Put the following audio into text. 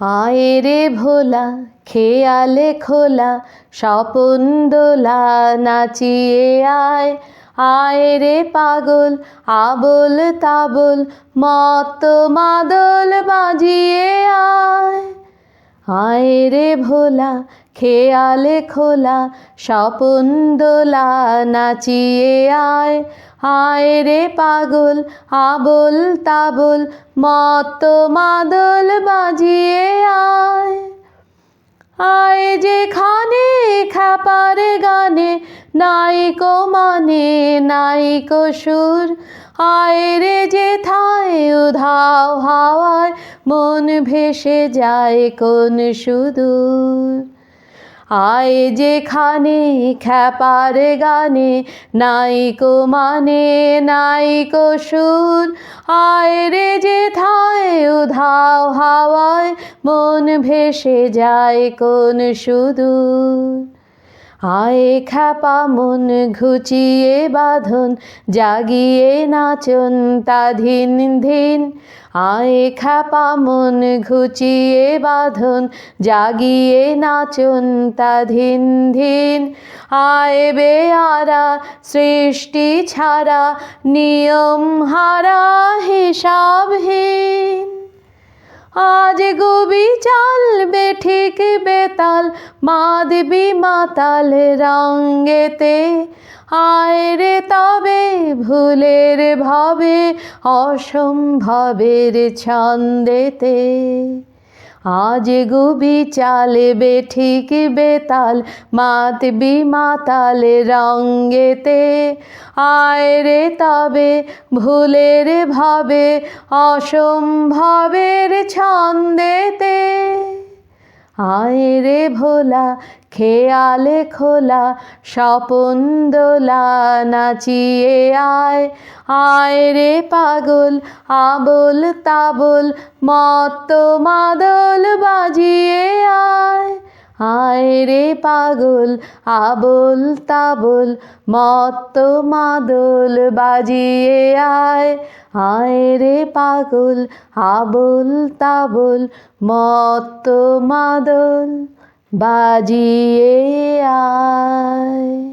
আয় রে ভোলা, খেয়ালে খোলা, স্বপন দোলা নাচিয়ে আয়। আয় রে পাগল, আবল তাবল মত মাদল বাজিয়ে আয়। আয় রে ভোলা খেয়ালে খোলা, স্বপন দোলা, নাচিয়ে আয়। আয় রে পাগল আবল তাবল মত মাদল বাজিয়ে আয়। আয় যেখানে খাপার গানে, নাইকো মানে নাইকো সুর। আয় রে যেথায় উধাও হাওয়ায়, মন ভেসে যায় কোন সুদূর। আয় যেখানে খ্যাপার গানে নাইকো মানে নাইকো সুর। আয় রে যে থায় উধাও হাওয়ায়, মন ভেসে যায় কোন সুদূর। আয় খ্যাপা মন, ঘুচিয়ে বাঁধন, জাগিয়ে নাচন তা ধিন। আয় খ্যাপা মন, ঘুচিয়ে বাঁধন, জাগিয়ে নাচন তা ধিন। আয় বেয়ারা, সৃষ্টি ছাড়া নিয়ম হারা হিসাবহীন। গুবি চালবে ঠিক বেতাল মা মাদবি মাতাল রঙ্গেতে আয় রে তবে ভুলের ভাবে, অসম্ভবের ছন্দেতে। আজ গুবি চালবে ঠিক বেতাল মাত বি মাতাল রঙ্গেতে। আয় রে তবে ভুলের ভাবে, অসম্ভবের ছন্দেতে। আয় রে ভোলা, খেয়ালে খোলা, স্বপন দোলা, নাচিয়ে আয়। আয় রে পাগল, আবল তাবল মত মাদল বাজিয়ে আয়। আয় রে পাগল, আবল তাবল, মত্ত মাদল বাজিয়ে আয়। আয় রে পাগল, আবল তাবল, মত্ত মাদল বাজিয়ে আয়।